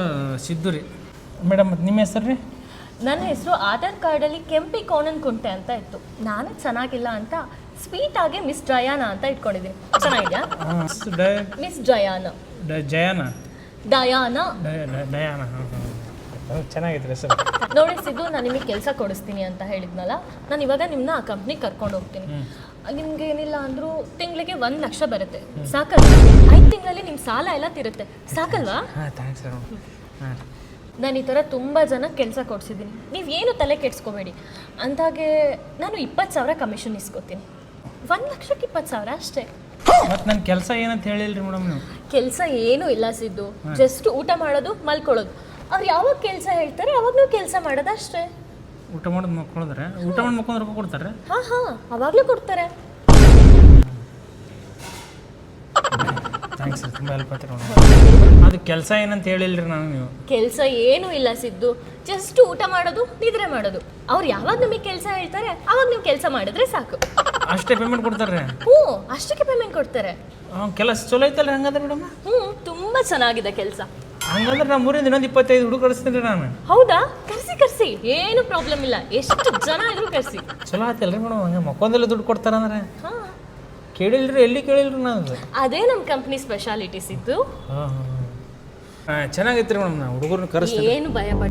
ಸಿದ್ದು ರೀ. ಮೇಡಮ್ ನಿಮ್ಮ ಹೆಸರು ರೀ? ನನ್ನ ಹೆಸರು ಆಧಾರ್ ಕಾರ್ಡಲ್ಲಿ ಕೆಂಪಿ ಕೋಣನ್ ಕುಂಟೆ ಅಂತ ಇತ್ತು. ನಾನು ಚೆನ್ನಾಗಿಲ್ಲ ಅಂತ ಸ್ವೀಟ್ ಆಗಿ ಮಿಸ್ ಡಯಾನ ಅಂತ ಇಟ್ಕೊಂಡಿದ್ದೀನಿ. ಚೆನ್ನಾಗಿದ್ಯಾ? ಮಿಸ್ ಡಯಾನ ಜಯಾನ ಡಯಾನ ಡಯ- ಡಯಾನ ಹಾಂ ಸರ್. ನೋಡಿ ಸಿದ್ದು ನಾನು ನಿಮಗೆ ಕೆಲಸ ಕೊಡಿಸ್ತೀನಿ ಅಂತ ಹೇಳಿದ್ನಲ್ಲ? ನಾನು ಇವಾಗ ನಿಮ್ಮನ್ನ ಆ ಕಂಪ್ನಿಗೆ ಕರ್ಕೊಂಡು ಹೋಗ್ತೀನಿ. ನಿಮ್ಗೆ ಏನಿಲ್ಲ ಅಂದರೂ ತಿಂಗಳಿಗೆ ಒಂದು ಲಕ್ಷ ಬರುತ್ತೆ. ಸಾಕಲ್ವಾ? ಐದು ತಿಂಗಳಲ್ಲಿ ನಿಮ್ಮ ಸಾಲ ಎಲ್ಲ ತಿರುತ್ತೆ. ಸಾಕಲ್ವಾ? ಹಾಂ ಥ್ಯಾಂಕ್ಸ್ ಸರ್ ಹಾಂ. ನಾನು ಈ ಥರ ತುಂಬ ಜನ ಕೆಲಸ ಕೊಡಿಸಿದ್ದೀನಿ. ಏನು ತಲೆ ಕೆಡ್ಸ್ಕೋಬೇಡಿ. ಅಂದಾಗೆ ನಾನು ಇಪ್ಪತ್ತು ಸಾವಿರ ಕಮಿಷನ್ ಇಸ್ಕೋತೀನಿ. ಒಂದು ಲಕ್ಷಕ್ಕೆ ಇಪ್ಪತ್ತು ಸಾವಿರ ಅಷ್ಟೇ. ಮತ್ತೆ ನನ್ನ ಕೆಲಸ ಏನಂತ ಹೇಳಿಲ್ರಿ ಮೇಡಮ್ ನೀವು? ಕೆಲಸ ಏನೂ ಇಲ್ಲ ಸಿದ್ದು. ಜಸ್ಟ್ ಊಟ ಮಾಡೋದು ಮಲ್ಕೊಳ್ಳೋದು. ಅವ್ರು ಯಾವಾಗ ಕೆಲಸ ಹೇಳ್ತಾರೆ ಅವಾಗ ನೀವು ಕೆಲಸ ಮಾಡೋದು ಅಷ್ಟೇ ಊಟ ಮಾಡೋದು ಮಕ್ಕೊಳಿದ್ರೆ ಊಟ ಮಾಡಿ ಮಕ್ಕೊಂಡ್ ರೊಕ್ಕ ಕೊಡ್ತಾರೆ ಹಾಂ ಹಾಂ ಅವಾಗಲೂ ಕೊಡ್ತಾರೆ. ಥ್ಯಾಂಕ್ಸ್ ಸರ್ ತುಂಬ ಹೆಲ್ಪ್ ಆಯ್ತು ನೋಡಿ. ಅದು ಕೆಲಸ ಏನಂತ ಹೇಳಿಲ್ರಿ ನಾನು ನೀವು. ಕೆಲಸ ಏನೂ ಇಲ್ಲ ಸಿದ್ದು. ಜಸ್ಟ್ ಊಟ ಮಾಡೋದು ನಿದ್ರೆ ಮಾಡೋದು. ಅವ್ರು ಯಾವಾಗ ನಿಮಗೆ ಕೆಲಸ ಹೇಳ್ತಾರೆ ಅವಾಗ ನೀವು ಕೆಲಸ ಮಾಡಿದ್ರೆ ಸಾಕು. ಅಷ್ಟೇ ಪೇಮೆಂಟ್ ಕೊಡ್ತಾರೆ ಹ್ಞೂ ಅಷ್ಟಕ್ಕೆ ಪೇಮೆಂಟ್ ಕೊಡ್ತಾರೆ. ಕೆಲಸ ಚಲೋ ಐತಲ್ಲ ಹಂಗಂದ್ರೆ ಮೇಡಮ್ ಹ್ಞೂ ತುಂಬ ಚೆನ್ನಾಗಿದೆ ಕೆಲಸ. ಹಂಗಂದ್ರೆ ನಮ್ಮ ಊರಿಂದ ಇನ್ನೊಂದು ಇಪ್ಪತ್ತೈದು ಹುಡುಗ ಕಳಿಸ್ತೀನಿ ನಾನು. ಹೌದಾ? ಕರ್ಸಿ ಕರ್ಸಿ. ಏನು ಪ್ರಾಬ್ಲಮ್ ಇಲ್ಲ. ಎಷ್ಟು ಜನ ಇದ್ರು ಕರ್ಸಿ. ಚಲೋ ಆಯ್ತಲ್ರಿ ಮೇಡಮ್ ಹಂಗೆ ಮಕ್ಕೊಂದೆಲ್ಲ ದುಡ್ಡು ಕೊಡ್ತಾರಂದ್ರೆ. ಹಾಂ. ಕೇಳಿಲ್ರಿ ಎಲ್ಲಿ ಕೇಳಿಲ್ರಿ ನಾನು ಅದೇ? ನಮ್ಮ ಕಂಪ್ನಿ ಸ್ಪೆಷಾಲಿಟೀಸ್ ಇತ್ತು ಚೆನ್ನಾಗೈತ್ರಿ ಮೇಡಮ್ ನಾ ಹುಡುಗರನ್ನ ಕರೆಸ್ತೀನಿ ಏನು ಭಯ ಪಡ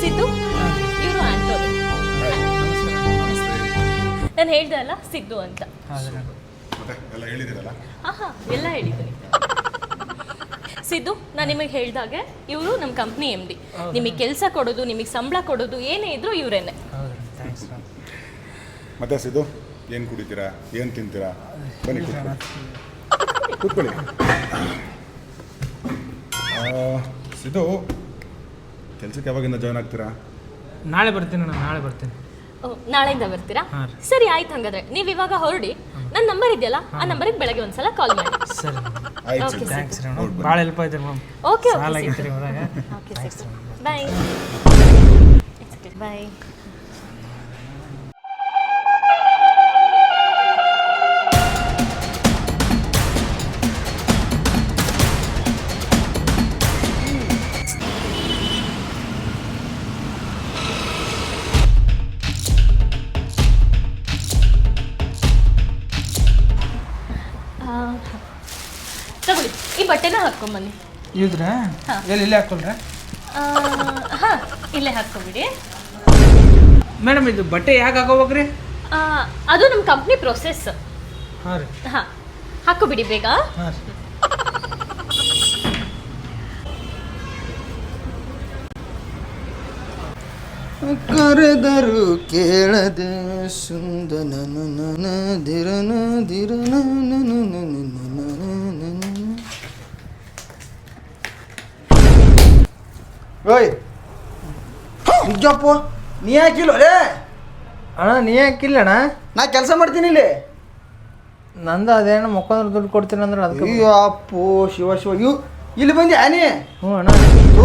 ಸಿದ್ದು ಇವರು ಆಂಟೋನಿ. ನಾನು ಹೇಳ್ದೆ ಅಲ್ಲ ಸಿದ್ದು ಅಂತ. ಮತ್ತೆ ಎಲ್ಲ ಹೇಳಿದಿರಲ್ಲ ಹಾ ಹಾ ಎಲ್ಲ ಹೇಳಿದ್ದೀನಿ. ಸಿದ್ದು ನಾನು ನಿಮಗೆ ಹೇಳಿದಾಗೆ ಇವರು ನಮ್ಮ ಕಂಪ್ನಿ ಎಂ ಡಿ ನಿಮಗೆ ಕೆಲಸ ಕೊಡೋದು ನಿಮಗೆ ಸಂಬಳ ಕೊಡೋದು ಏನೇ ಇದ್ರು ಇವರೇನೆ. ಮತ್ತೆ ಸಿದ್ದು ಏನು ಕುಡಿತೀರಾ ಏನು ತಿಂತೀರಾ? ಬನ್ನಿ ಕೂತ್ಕೊಳ್ಳಿ. ಕೂತ್ಕೊಳ್ಳಿ. ಆ, ಸಿದ್ದು ಕೆಲಸಕ್ಕೆ ಯಾವಾಗಿಂದ ಜಾಯ್ನ್ ಆಗ್ತೀರಾ? ನಾಳೆ ಬರ್ತೀನಿ ನಾನು ನಾಳೆ ಬರ್ತೀನಿ. ನಾಳೆಯಿಂದ ಬರ್ತೀರಾ? ಸರಿ ಆಯ್ತು ಹಂಗಾದ್ರೆ. ನೀವು ಇವಾಗ ಹೊರಡಿ. ನನ್ನ ನಂಬರ್ ಇದೆಯಲ್ಲ ಆ ನಂಬರಿಗೆ ಬೆಳಗ್ಗೆ ಒಂದ್ಸಲ ಕಾಲ್ ಮಾಡಿ. ಸರಿ ಆಯ್ತು ಥ್ಯಾಂಕ್ಸ್ ರೀ ಮೇಡಮ್. ಭಾಳ ಹೆಲ್ಪ್ ಆಯ್ತು ಮೇಡಮ್. ಓಕೆ ಸಾಲ ಓಕೆ ಆಗೈತೆ ರೀ ಊರಾಗ ಓಕೆ ಬಾಯ್ ಬಾಯ್ ಹಾಕ್ಕೊಂಬನ್ನಿ ಇದ್ರಾ ಎಲ್ಲಿ ಇಲ್ಲೇ ಹಾಕೊಳ್ರ ಹಾಂ ಇಲ್ಲೇ ಹಾಕ್ಕೊಬಿಡಿ. ಮೇಡಮ್ ಇದು ಬಟ್ಟೆ ಯಾಕೆ ಹಾಕೋಬೇಕ್ರಿ ಆ, ಅದು ನಮ್ಮ ಕಂಪ್ನಿ ಪ್ರೊಸೆಸ್ ಹಾಂ ರೀ. ಹಾಂ ಹಾಕ್ಕೊಬಿಡಿ ಬೇಗ. ಹಾಂ ರೀ. ಕರೆದರು ಕೇಳದೆ ಸುಂದನ ದಿರನ ದಿರನ ಓಯ್ ನಿಜಪ್ಪ ನೀ ಹಾಕಿಲ್ಲ ರೇ ಅಣ್ಣ ನೀ ಹಾಕಿಲ್ಲ ಅಣ್ಣ? ನಾ ಕೆಲಸ ಮಾಡ್ತೀನಿ ಇಲ್ಲಿ. ನಂದು ಅದೇನು ಮಕ್ಕೊಂದ್ರೆ ದುಡ್ಡು ಕೊಡ್ತೀನಿ ಅಂದ್ರೆ ಅದಕ್ಕೆ ಅಯ್ಯೋ ಅಪ್ಪು ಶಿವ ಶಿವ. ಇವು ಇಲ್ಲಿ ಬಂದಿ ಆನಿ ಹ್ಞೂ ಅಣ್ಣ. ಓ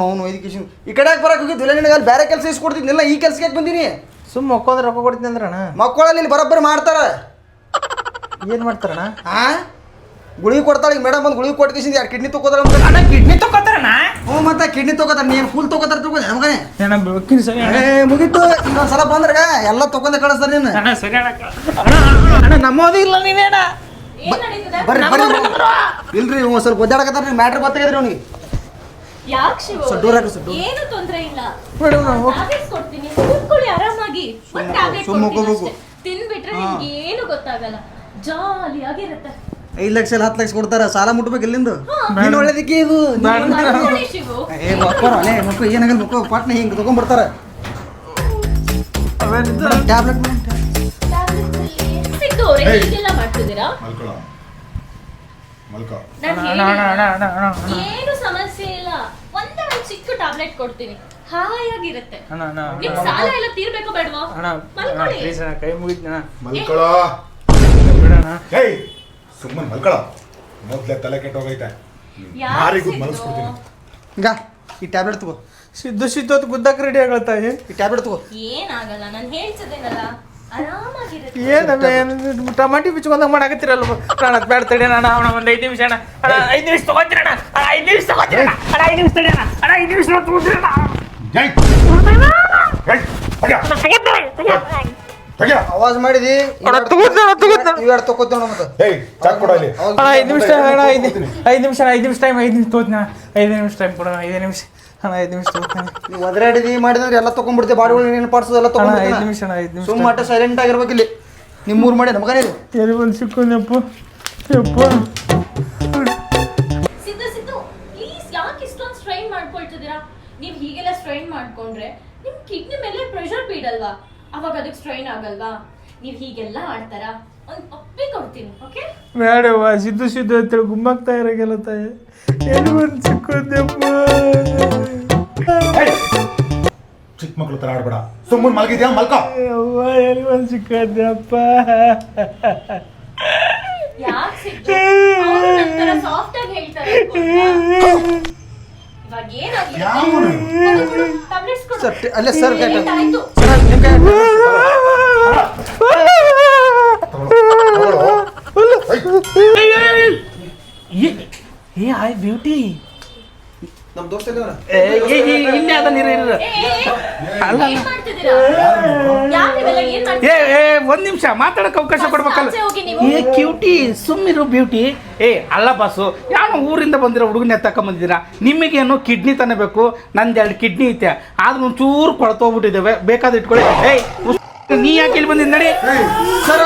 ನೋನು ಎಜುಕೇಶನ್ ಈ ಕಡೆ ಬರಕ್ಕೆ ಹೋಗಿದ್ದಿಲ್ಲ ನಿನಗೆ ಅಲ್ಲಿ ಬೇರೆ ಕೆಲಸ ಇಸ್ಕೊಡ್ತಿದ್ನಿಲ್ಲ ಈ ಕೆಲ್ಸಕ್ಕೆ ಯಾಕೆ ಬಂದೀನಿ? ಸುಮ್ಮ ಮಕ್ಕೊಂದ್ರೆ ರೊಕ್ಕ ಕೊಡ್ತೀನಿ ಅಂದ್ರೆ ಅಣ್ಣ. ಮಕ್ಕಳಲ್ಲಿ ಇಲ್ಲಿ ಬರೋಬ್ಬರಿ ಮಾಡ್ತಾರೆ. ಏನು ಮಾಡ್ತಾರಣ್ಣ? ಹಾ ಗುಳಿಗೆ ಕೊಡ್ತಾಳೆ ಈಗ ಮೇಡಮ್ ಬಂದು ಗುಳಿಗೆ ಕೊಟ್ಟು ಯಾರು? ಕಿಡ್ನಿ ತಗೋತಾರ ಅಣ್ಣ ಕಿಡ್ನಿ ತಗೋತಾರಣ್ಣ ಹ್ಞೂ ಮತ್ತೆ ಕಿಡ್ನಿ ತಗೋತಾರ ನೀನು ಫುಲ್ ತಗೋತಾರ ತಗೋ ನಮಗನೆ ಅಣ್ಣ ಬೆಕ್ಕಿನ ಸರಿ ಅಣ್ಣ. ಏ ಮುಗೀತು ಇನ್ನೊಂದು ಸಲ ಬಂದ್ರಾಗ ಎಲ್ಲ ತಗೊಂಡೆ ಕಳಿಸ್ತಾರ ನೀನು. ಅಣ್ಣ ಸರಿ ಅಣ್ಣ ಅಣ್ಣ ಅಣ್ಣ ನಮ್ಮೋದು ಇಲ್ಲ ನೀನೇನ ಅಣ್ಣ. ನಡೀತದೆ? ಬರ್ರಿ ಬರ್ರಿ ಇಲ್ರಿ ಇವ್ ಸ್ವಲ್ಪ ಒದ್ದಾಡಕತ್ತಾರ ಮ್ಯಾಟ್ರ್ ಗೊತ್ತಾಗಿದ್ರಿ ಅವ್ನಿಗೆ. ಏನು ತೊಂದ್ರೆ ಇಲ್ಲ. ನಾವು ಕೊಡ್ತೀನಿ ಕೂತ್ಕೊಳ್ಳಿ ಆರಾಮಾಗಿ. ಒಂದ್ ಟ್ಯಾಬ್ಲೆಟ್ ಕೊಡ್ತೀನಿ ಹೋಗ್ಬೇಕು. ಅಷ್ಟೇ. ತಿನ್ಬಿಟ್ರೆ ನಿಮ್ಗೆ ಏನು ಗೊತ್ತಾಗಲ್ಲ. ಜಾಲಿಯಾಗಿರುತ್ತೆ. ಐದು ಲಕ್ಷ ಇಲ್ಲ ಹತ್ತು ಲಕ್ಷ ಕೊಡ್ತಾರ ಸಾಲ ಮುಟ್ಬೇಕು ಇಲ್ಲಿಂದ ನೀನು ಒಳ್ಳೇದಕ್ಕೆ ಇದು ಏ ಮಕ್ಕಳು ಅಲ್ಲೇ ಮಕ್ಕಳು ಏನಾಗಲ್ಲ ಮಕ್ಕಳು ಪಾಟ್ನ ಹಿಂಗೆ ತಗೊಂಡ್ಬರ್ತಾರ ಟ್ಯಾಬ್ಲೆಟ್. ಏನು ಸಮಸ್ಯೆ ಇಲ್ಲ. ಒಂದೇ ಒಂದ್ ಚಿಕ್ಕ ಟ್ಯಾಬ್ಲೆಟ್ ಕೊಡ್ತೀನಿ. ಅಣ್ಣ ನಿಮ್ ಸಾಲ ಎಲ್ಲ ತೀರ್ಬೇಕು ಬೇಡವಾ? ಅಣ್ಣ ಅಣ್ಣ ಮಲ್ಕೊಳ್ಳಿ. ಅಣ್ಣ ಕೈ ಮುಗಿದ್ನಾ ಮಲ್ಕೊಳ್ಳೋ ಹೇಯ್. ಸುಮ್ಮನೆ ಮಲ್ಕೊಳ. ಮೊದ್ಲೇ ತಲೆ ಕೆಟ್ಟೋಗೈತೆ. ಹೋಗೈತೆ ಯಾರಿಗೂ ಸಿದ್ದು? ಮಲಗಿಸ್ಬಿಡ್ತೀನಿ ಈಗ ಈ ಟ್ಯಾಬ್ಲೆಟ್ ತಗೋ. ಸಿದ್ದು ಸಿದ್ದು ಅದು ಗುದ್ದಕ್ಕೆ ರೆಡಿ ಆಗಳ್ತಾ ಈ ಟ್ಯಾಬ್ಲೆಟ್ ತಗೋ. ಏನಾಗಲ್ಲ ನಾನು ಹೇಳ್ತಿದ್ದೇನಲ್ಲ. ಏನು ಟಮಾಟಿ ಬಿಚ್ಕೊಂಡಂಗ ಮಾಡಾಕತ್ತಿರಲ್ಲ ನಾನು ಅದು ಬೇಡ ತಡಿ ನಾನು ಅವನ ಒಂದು ಐದು ನಿಮಿಷ ಅಣ್ಣ. ಅಣ್ಣ ಐದು ನಿಮಿಷ ತಗೋತೀರಣ್ಣ ಅಣ್ಣ? ಐದು ನಿಮಿಷ ತಗೋತೀರಣ್ಣ ಅಣ್ಣ? ಐದು ನಿಮಿಷ ತಡಿ ಅಣ್ಣ. ಅಣ್ಣ ಐದು ನಿಮಿಷ ತಗೋತೀರಣ್ಣ ಜೈ. ಅವಾಜ್ ಮಾಡಿದಿ. ಇವೆರಡು ತಗೋತೀವಿ ಮತ್ತೆ. ಹೇಯ್ ಚಾಕ್ ಕೊಡ ಇಲ್ಲಿ ಅಣ್ಣ ಐದು ನಿಮಿಷ ಅಣ್ಣ ಐದು ಐದು ನಿಮಿಷ ಐದು ನಿಮಿಷ ಟೈಮ್ ಐದು ನಿಮಿಷ ಅಣ್ಣ. ಐದು ನಿಮಿಷ ಟೈಮ್ ಕೊಡೋಣ ಐದು ನಿಮಿಷ. ಅಣ್ಣ ಐದು ನಿಮಿಷ ತಗೋತೀನಿ ನೀವು ಒದರಾಡಿದಿ ಮಾಡಿದ್ರೆ ಎಲ್ಲ ತಗೊಂಡ್ಬಿಡ್ತೀವಿ. ಬಾಡಿಗಳು ಏನು ಪಾಡ್ಸೋದು ಎಲ್ಲ ಅಣ್ಣ ಐದು ನಿಮಿಷ ಅಣ್ಣ ಐದು ನಿಮಿಷ ಸುಮ್ಮ ಮಟ್ಟ ಸೈಲೆಂಟ್ ಆಗಿರ್ಬೇಕು ಇಲ್ಲಿ. ನಿಮ್ಮೂರು ಮಾಡಿ ನಮಗನೇ ಇದು? ಎಲ್ಲಿ ಬಂದು ಸಿಕ್ಕೊಂದಪ್ಪ ಯಪ್ಪ ಸಿದ್ದು ಸಿದ್ದು ಪ್ಲೀಸ್ ಯಾಕೆ ಇಷ್ಟೊಂದು ಸ್ಟ್ರೈನ್ ಮಾಡ್ಕೊಳ್ತಿದ್ದೀರಾ? ನೀವು ಹೀಗೆಲ್ಲ ಸ್ಟ್ರೈನ್ ಮಾಡ್ಕೊಂಡ್ರೆ ನಿಮ್ ಕಿಡ್ನಿ ಮೇಲೆ ಪ್ರೆಷರ್ ಬೀಳಲ್ವಾ? ಅವಾಗ ಅದಕ್ಕೆ ಸ್ಟ್ರೈನ್ ಆಗಲ್ವಾ? ನೀವು ಹೀಗೆಲ್ಲ ಆಡ್ತಾರಾ? ಒಂದು ಪಪ್ಪಿ ಕೊಡ್ತೀನಿ ಓಕೆ ಬೇಡವ್ವ ಸಿದ್ದು ಸಿದ್ದು ಅಂತೇಳಿ ಗುಮ್ಮಾಗ್ತಾ ಇರೋಂಗೆಲ್ಲ ತಾಯಿ. ಏನು ಒಂದು ಸಿಕ್ಕೊಂದಪ್ಪ ಚಿಕ್ಕ ಮಕ್ಳು ತರ ಆಡ್ಬೇಡ. ಸುಮ್ಮನೆ ಮಲಗಿದ್ಯಾ? ಮಲ್ಕೋ. ಅವ್ವ ಎಲ್ಲಿ ಒಂದು ಸಿಕ್ಕೊಂದಪ್ಪ ಯಾಕೆ ನಂತರ ಸಾಫ್ಟ್ ಆಗಿ ಹೇಳ್ತಾರೆ? ಇವಾಗ ಏನಾಗಿದೆ? ಯಾವನು? ಟ್ಯಾಬ್ಲೆಟ್ಸ್ ಕೊಡು ಸರ್ ಅಲ್ಲೇ ಸರ್ ಆಯ್ತು ಸರ್ ನಿಮ್ಮ ಕೈ ಏ ಆಯ್ ಬ್ಯೂಟಿ ನಮ್ಮ ದೋಸ್ತ ಇದ್ದವನ ಇಲ್ಲೇ ಅದ ನೀರು ಇರು ಏ, ಏ, ಏ, ಒಂದ್ ನಿಮಿಷ ಮಾತಾಡಕ್ ಅವಕಾಶ ಕೊಡ್ಬೇಕಲ್ಲ. ಏ ಕ್ಯೂಟಿ ಸುಮ್ಮಿರು ಬ್ಯೂಟಿ ಏ ಅಲ್ಲ ಬಾಸು ಯಾವ ಊರಿಂದ ಬಂದಿರೋ ಹುಡುಗನ ನಿಮಗೆ ನಿಮಗೇನು ಕಿಡ್ನಿ ತಾನೇ ಬೇಕು? ನಂದು ಎರಡು ಕಿಡ್ನಿ ಐತೆ. ಆದ್ರೆ ಒಂಚೂರು ಕೊಳತೋಗ್ಬಿಟ್ಟಿದ್ದೇವೆ. ಬೇಕಾದ ಇಟ್ಕೊಳ್ಳಿ. ಏಯ್ ನೀ ಯಾಕೆ ಇಲ್ಲಿ ಬಂದಿದ್ದೆ ನಡಿ. ಸರ್.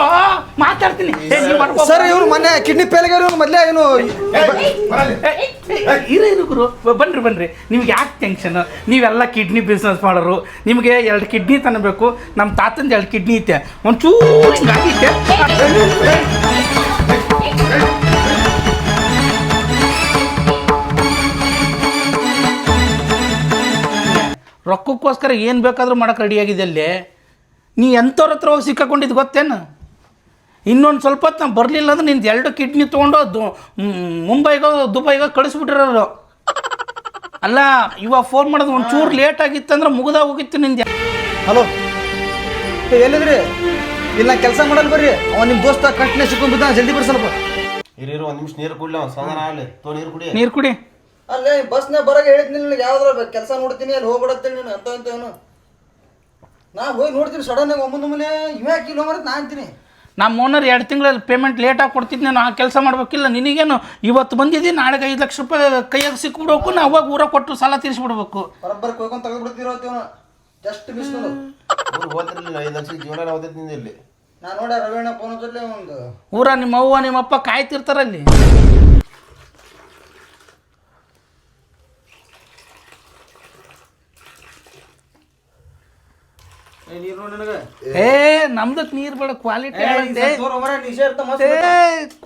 ಇರು, ಮಾತಾಡ್ತೀನಿ. ಏ, ನೀವ್ ಮಾಡ್ಕೋ. ಸರ್ ಇವ್ರು ಮೊನ್ನೆ ಕಿಡ್ನಿ ಫೇಲ್ಗೆ ಮೊದ್ಲೇ ಏನು ಏ, ಏ, ಇರು ಇರು ಗುರು. ಬ- ಬನ್ರಿ ಬನ್ರಿ. ನಿಮ್ಗೆ ಯಾಕೆ ಟೆನ್ಷನ್ ನೀವೆಲ್ಲ ಕಿಡ್ನಿ ಬಿಸ್ನೆಸ್ ಮಾಡೋರು. ನಿಮಗೆ ಎರಡು ಕಿಡ್ನಿ ತನಬೇಕು ನಮ್ಮ ತಾತಂದು ಎರಡು ಕಿಡ್ನಿ ಐತೆ. ಒಂಚೂರು ಹಿಂಗಾಗೈತೆ ರೊಕ್ಕಕ್ಕೋಸ್ಕರ ಏನು ಬೇಕಾದರೂ ಮಾಡಕ್ಕೆ ರೆಡಿಯಾಗಿದೆ ಅಲ್ಲಿ. ನೀ ಎಂಥವ್ರ ಹತ್ರ ಹೋಗಿ ಸಿಕ್ಕಾಕೊಂಡಿದ್ದು ಗೊತ್ತೇನು? ಇನ್ನೊಂದು ಸ್ವಲ್ಪ ಹೊತ್ತು ನಾನು ಬರಲಿಲ್ಲ ಅಂದ್ರೆ ನಿಂದು ಎರಡು ಕಿಡ್ನಿ ತೊಗೊಂಡು ದು ಮುಂಬೈಗೋ ದುಬೈಗೋ ಕಳಿಸ್ಬಿಟ್ಟಿರೋರು. ಅಲ್ಲ ಇವಾಗ ಫೋನ್ ಮಾಡೋದು ಒಂಚೂರು ಲೇಟ್ ಆಗಿತ್ತಂದ್ರೆ ಮುಗ್ದಾಗ ಹೋಗಿತ್ತು ನಿಂದು. ಹಲೋ ಎಲ್ಲಿದ್ರಿ? ಇಲ್ಲ ಕೆಲಸ ಮಾಡಲ್ ಬರ್ರಿ. ಅವ ನಿಮ್ಮ ದೋಸ್ತ ಕಟ್ನೆ ಸಿಕ್ಕೊಂಡ್ಬಿದ್ದ ಜಲ್ದಿ ಬರ್ರಿ ಸ್ವಲ್ಪ. ಇರು ಒಂದು ಒಂದ್ ನಿಮಿಷ ನೀರು ಕುಡ್ಲಿ ಅವ್ನು ಆಗಲಿ. ತೋ ನೀರು ಕುಡಿ. ನೀರು ಕುಡಿ. ಅಲ್ಲೇ ಬಸ್ನ ಬರಾಗ ಹೇಳಿದ್ನಿ ನಿನಗೆ ಯಾವ್ದಾರ ಕೆಲಸ ನೋಡ್ತೀನಿ ಅಲ್ಲಿ ಹೋಗ್ಬಿಡತ್ತೇನೆ ನೀನು ಅಂತ ಅಂತೇವನು ನಾ ಹೋಗಿ ನೋಡ್ತೀನಿ ಸಡನ್ನಾಗಿ ಆಗಿ ಒಮ್ಮೆ ಒಮ್ಮೆ ಕಿಲೋಮೀಟರ್ ಕಿಲೋ ಮರತ್? ನಾ ಅಂತೀನಿ. ನಮ್ಮ ಓನರ್ ಎರಡು ತಿಂಗಳಲ್ಲಿ ಪೇಮೆಂಟ್ ಲೇಟಾಗಿ ಕೊಡ್ತಿದ್ದೆ ನಾನು ಆ ಕೆಲಸ ಮಾಡಬೇಕಿಲ್ಲ ನಿನಗೇನು ಇವತ್ತು ಬಂದಿದ್ದೀನಿ ನಾಳೆಗೆ ಐದು ಲಕ್ಷ ರೂಪಾಯಿ ಕೈಯಾಗ ಸಿಕ್ಬಿಡ್ಬೇಕು ನಾ ಅವಾಗ ಊರ ಕೊಟ್ಟು ಸಾಲ ತೀರಿಸ್ಬಿಡ್ಬೇಕು. ಬರಬ್ಬರ್ ಕೊಯ್ಕೊಂಡು ಜಸ್ಟ್ ಮಿಸ್ ಐದು ಲಕ್ಷ ಜೀವನ ಇಲ್ಲಿ. ನಾ ನೋಡ ರವೀಣ ಫೋನ್ ಒಂದು ಊರ ನಿಮ್ಮ ಅವ್ವ ನಿಮ್ಮಪ್ಪ ಕಾಯ್ತಿರ್ತಾರಲ್ಲಿ ನೀರು ನೋಡಿ ನನಗೆ ಏ ನಮ್ದು ನೀರು ಬೇಡ ಕ್ವಾಲಿಟಿ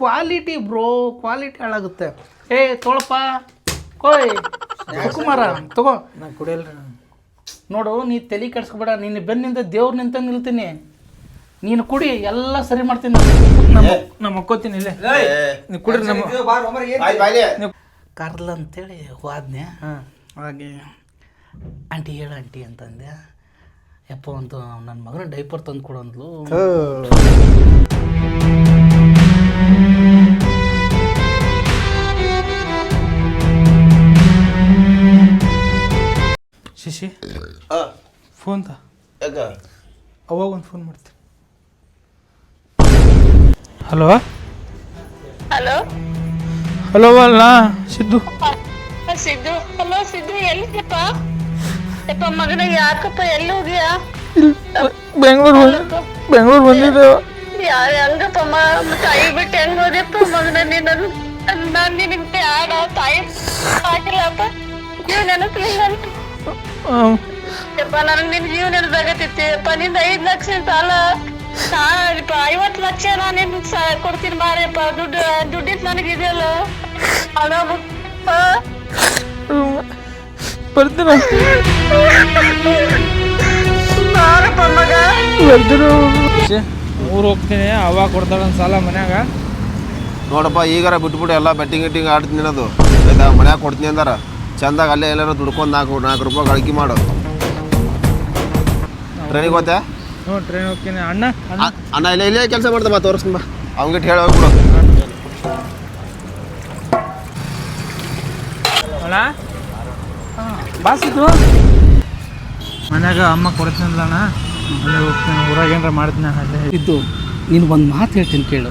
ಕ್ವಾಲಿಟಿ ಬ್ರೋ ಕ್ವಾಲಿಟಿ ಹಾಳಾಗುತ್ತೆ. ಏ ತೊಳಪ್ಪ ಕೋಯ್ ಕುಮಾರ ತಗೋ. ನಾ ಕುಡಿಯಲ್ರಿ ನೋಡು ನೀ ತಲೆ ಕೆಡ್ಸ್ಕೊಬೇಡ ನಿನ್ನ ಬೆನ್ನಿಂದ ದೇವ್ರ ನಿಂತ ನಿಲ್ತೀನಿ. ನೀನು ಕುಡಿ ಎಲ್ಲ ಸರಿ ಮಾಡ್ತೀನಿ. ನಮ್ಮ ನಮ್ಮ ಅಕ್ಕೋತೀನಿ ಇಲ್ಲೇ. ನೀವು ಕುಡ್ರಿ ನಮ್ಮ. ಕರ್ಲ ಅಂತೇಳಿ ಹೋದ್ನೆ ಹಾಗೆ ಆಂಟಿ ಹೇಳು ಆಂಟಿ ಅಂತಂದೆ ಯಪ್ಪ ಅಂತ ನನ್ನ ಮಗನ ಡೈಪರ್ ತಂದು ಕೊಡು ಅಂದ್ಲು ಶಿಶಿ ಫೋನ್ ತ. ಅವಾಗ ಒಂದು ಫೋನ್ ಮಾಡ್ತೀನಿ. ಹಲೋ? ಹಲೋ? ಹಲೋ ಅಲ್ಲ ಸಿದ್ದು. ಸಿದ್ದು. ಹಲೋ ಸಿದ್ದು ಎಲ್ಲಿದ್ದಪ್ಪ ಯಪ್ಪ ಮಗನ ಯಾಕಪ್ಪ ಎಲ್ಲಿ ಹೋಗ್ಯಾ ಬೆಂಗಳೂರು ಬೆಂಗಳೂರು ಬಂದಿದ್ದೆ. ಯಾರ ಹೆಂಗಪ್ಪ ತಾಯಿ ಬಿಟ್ಟು ಹೆಂಗ್ ಹೋದ್ಯಪ್ಪ ಮಗನ ನೀನು ನಾನ್ ನಿನಗ್ ಬ್ಯಾಡ ತಾಯಿ ಆಗಿಲ್ಲಪ್ಪ. ಜೀವ ನೆನಪಿಲ್ಲ ಯಪ್ಪ ನನಗೆ ನಿನ್ ಜೀವ ನೆನಪಾಗತ್ತಿತ್ತು ಯಪ್ಪ ನಿಂದ ಐದ್ ಲಕ್ಷ ಸಾಲ ಸಾಲಪ್ಪ ಐವತ್ತು ಲಕ್ಷ ನಾನು ನಿನ್ ಕೊಡ್ತೀನಿ ಬಾರಪ್ಪ ದುಡ್ಡು ದುಡ್ಡಿದ್ ನನಗಿದೆಯಲ್ಲ ಹಣ ಬಾರಪ್ಪ ಮಗ ಊರು ಹೋಗ್ತೀನಿ ಅವಾಗ ಕೊಡ್ತಾಳ ಸಾಲ ಮನ್ಯಾಗ. ನೋಡಪ್ಪ ಈಗಾರ ಬಿಟ್ಬಿಟ್ಟು ಎಲ್ಲ ಬೆಟ್ಟಿಂಗ್ ಗಿಟ್ಟಿಂಗ್ ಆಡ್ತೀನಿ ಅದು ಆಯ್ತಾ ಮನ್ಯಾಗ ಕೊಡ್ತೀನಿ ಅಂದಾರ. ಚಂದಾಗ ಅಲ್ಲೇ ಎಲ್ಲಾರು ದುಡ್ಕೊಂಡು ನಾಲ್ಕು ನಾಲ್ಕು ರೂಪಾಯಿ ಗಳಿಕೆ ಮಾಡು. ಟ್ರೈನಿಗೆ ಹೋಗ್ತಾ ಹ್ಞೂ ಟ್ರೈನ್ ಹೋಗ್ತೀನಿ. ಅಣ್ಣ ಅಣ್ಣ. ಇಲ್ಲೇ ಇಲ್ಲೇ ಕೆಲಸ ಮಾಡ್ದೆ ಬಾ ತೋರಿಸ್ತೀನಿ ಬಾ. ಅವ್ನಿಗೆ ಹೇಳಿ ಹೋಗ್ಬಿಡು ಅಣ್ಣ? ಬಾಸಿದ್ದು? ಮನ್ಯಾಗ ಅಮ್ಮ ಕೊಡ್ತೀನಲ್ಲ ಅಣ್ಣ ಅಲ್ಲೇ ಹೋಗ್ತೀನಿ, ಊರಾಗ ಏನಾರ ಮಾಡ್ತೀನಿ ಅಲ್ಲೇ. ಇದ್ದು ನೀನು ಒಂದು ಮಾತು ಹೇಳ್ತೀನಿ ಕೇಳು.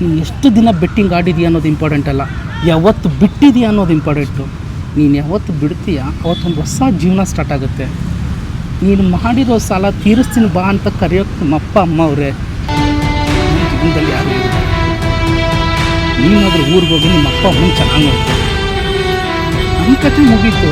ನೀನು ಎಷ್ಟು ದಿನ ಬೆಟ್ಟಿಂಗ್ ಆಡಿದೀಯ ಅನ್ನೋದು ಇಂಪಾರ್ಟೆಂಟ್ ಅಲ್ಲ. ಯಾವತ್ತು ಬಿಟ್ಟಿದೀಯ ಅನ್ನೋದು ಇಂಪಾರ್ಟೆಂಟು ನೀನು ಯಾವತ್ತು ಬಿಡ್ತೀಯ, ಅವತ್ತೊಂದು ಹೊಸ ಜೀವನ ಸ್ಟಾರ್ಟ್ ಆಗುತ್ತೆ. ನೀನು ಮಾಡಿರೋ ಸಾಲ ತೀರಿಸ್ತೀನಿ ಬಾ ಅಂತ ಕರೆಯೋಕ್ಕೆ ನಮ್ಮ ಅಪ್ಪ, ಅಮ್ಮ ಅವರೇ. ಜೀವನದಲ್ಲಿ ಯಾರು ನೀನಾದರೂ ಹೋಗಿ ನಿಮ್ಮ ಅಪ್ಪ, ಅಮ್ಮನ ಚೆನ್ನಾಗಿ ನೋಡ್ತೀನಿ ನಮ್ಮ ಕಥೆ ಮುಗೀತು.